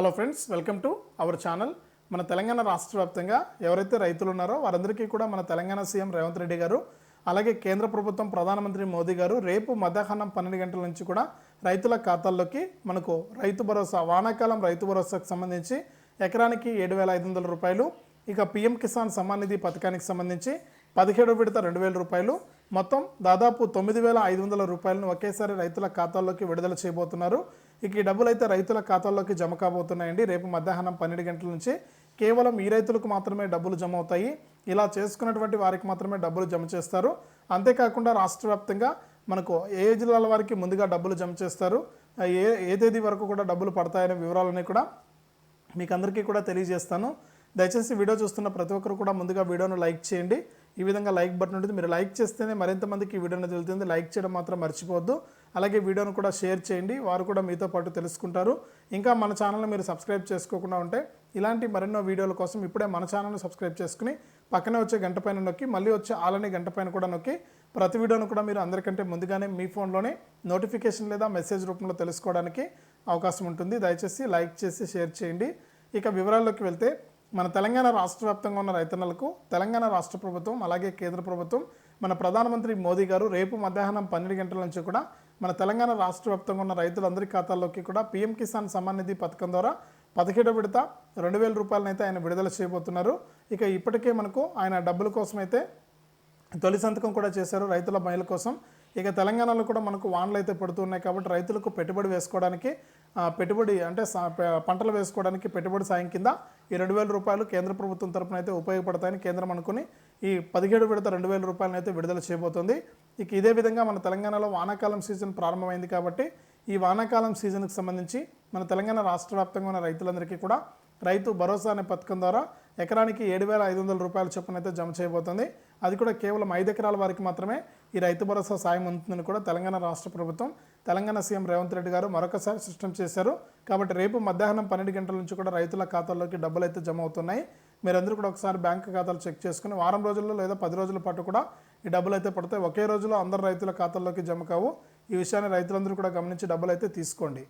Hello friends welcome to our channel. మన తెలంగాణ రాష్ట్ర వ్యాప్తంగా ఎవరైతే రైతులు ఉన్నారో వారందరికీ కూడా మన తెలంగాణ సీఎం రేవంత్ రెడ్డి గారు అలాగే కేంద్ర ప్రభుత్వం ప్రధానమంత్రి మోదీ గారు రేపు మధ్యాహ్నం పన్నెండు గంటల నుంచి కూడా రైతుల ఖాతాల్లోకి మనకు రైతు భరోసా వానాకాలం రైతు భరోసాకు సంబంధించి ఎకరానికి ఏడు వేల ఐదు వందల రూపాయలు ఇక పిఎం కిసాన్ సమ్మాన్ నిధి పథకానికి సంబంధించి పదిహేడు విడత రెండు వేల రూపాయలు మొత్తం దాదాపు తొమ్మిది వేల ఐదు వందల రూపాయలను ఒకేసారి రైతుల ఖాతాల్లోకి విడుదల చేయబోతున్నారు. ఇక ఈ డబ్బులు అయితే రైతుల ఖాతాల్లోకి జమ కాబోతున్నాయండి. రేపు మధ్యాహ్నం పన్నెండు గంటల నుంచి కేవలం ఈ రైతులకు మాత్రమే డబ్బులు జమ అవుతాయి. ఇలా చేసుకున్నటువంటి వారికి మాత్రమే డబ్బులు జమ చేస్తారు. అంతేకాకుండా రాష్ట్ర వ్యాప్తంగా మనకు ఏ జిల్లాల వారికి ముందుగా డబ్బులు జమ చేస్తారు? ఏ ఏ తేదీ వరకు కూడా డబ్బులు పడతాయనే వివరాలన్నీ కూడా మీకు అందరికీ కూడా తెలియజేస్తాను. దయచేసి వీడియో చూస్తున్న ప్రతి ఒక్కరు కూడా ముందుగా వీడియోను లైక్ చేయండి. ఈ విధంగా లైక్ బటన్ ఉంటుంది. మీరు లైక్ చేస్తేనే మరింత మందికి ఈ వీడియో అనేది వెళ్తుంది. లైక్ చేయడం మాత్రం మర్చిపోవద్దు. అలాగే వీడియోను కూడా షేర్ చేయండి. వారు కూడా మీతో పాటు తెలుసుకుంటారు. ఇంకా మన ఛానల్ని మీరు సబ్స్క్రైబ్ చేసుకోకుండా ఉంటే ఇలాంటి మరెన్నో వీడియోల కోసం ఇప్పుడే మన ఛానల్ని సబ్స్క్రైబ్ చేసుకుని పక్కనే వచ్చే గంట పైన నొక్కి మళ్ళీ వచ్చే ఆలని గంట పైన కూడా నొక్కి ప్రతి వీడియోను కూడా మీరు అందరికంటే ముందుగానే మీ ఫోన్లోనే నోటిఫికేషన్ లేదా మెసేజ్ రూపంలో తెలుసుకోవడానికి అవకాశం ఉంటుంది. దయచేసి లైక్ చేసి షేర్ చేయండి. ఇక వివరాల్లోకి వెళ్తే మన తెలంగాణ రాష్ట్ర వ్యాప్తంగా ఉన్న రైతన్నలకు తెలంగాణ రాష్ట్ర ప్రభుత్వం అలాగే కేంద్ర ప్రభుత్వం మన ప్రధానమంత్రి మోదీ గారు రేపు మధ్యాహ్నం పన్నెండు గంటల నుంచి కూడా మన తెలంగాణ రాష్ట్ర వ్యాప్తంగా ఉన్న రైతులందరి ఖాతాల్లోకి కూడా పీఎం కిసాన్ సమ్మాన్ నిధి పథకం ద్వారా పదిహేడో విడత రెండు వేల రూపాయలనైతే ఆయన విడుదల చేయబోతున్నారు. ఇక ఇప్పటికే మనకు ఆయన డబ్బుల కోసమైతే తొలి సంతకం కూడా చేశారు రైతుల మహిళల కోసం. ఇక తెలంగాణలో కూడా మనకు వానలు అయితే పడుతున్నాయి కాబట్టి రైతులకు పెట్టుబడి వేసుకోవడానికి పెట్టుబడి అంటే సా- పంటలు వేసుకోవడానికి పెట్టుబడి సాయం కింద ఈ రెండు వేల రూపాయలు కేంద్ర ప్రభుత్వం తరపున అయితే ఉపయోగపడతాయని కేంద్రం అనుకుని ఈ పదిహేడు విడత రెండు వేల రూపాయలను అయితే విడుదల చేయబోతుంది. ఇక ఇదే విధంగా మన తెలంగాణలో వానాకాలం సీజన్ ప్రారంభమైంది కాబట్టి ఈ వానాకాలం సీజన్కి సంబంధించి మన తెలంగాణ రాష్ట్ర వ్యాప్తంగా ఉన్న రైతులందరికీ కూడా రైతు భరోసా అనే పథకం ద్వారా ఎకరానికి ఏడు వేల ఐదు వందల రూపాయల చొప్పున అయితే జమ చేయబోతుంది. అది కూడా కేవలం ఐదు ఎకరాల వారికి మాత్రమే ఈ రైతు భరోసా సాయం అందుతుందని కూడా తెలంగాణ రాష్ట్ర ప్రభుత్వం తెలంగాణ సీఎం రేవంత్ రెడ్డి గారు మరొకసారి స్పష్టం చేశారు. కాబట్టి రేపు మధ్యాహ్నం పన్నెండు గంటల నుంచి కూడా రైతుల ఖాతాల్లోకి డబ్బులు అయితే జమ అవుతున్నాయి. మీరందరూ కూడా ఒకసారి బ్యాంక్ ఖాతాలు చెక్ చేసుకుని వారం రోజుల్లో లేదా పది రోజుల పాటు కూడా ఈ డబ్బులు అయితే పడతాయి. ఒకే రోజులో అందరు రైతుల ఖాతాల్లోకి జమ కావు. ఈ విషయాన్ని రైతులందరూ కూడా గమనించి డబ్బులు అయితే తీసుకోండి.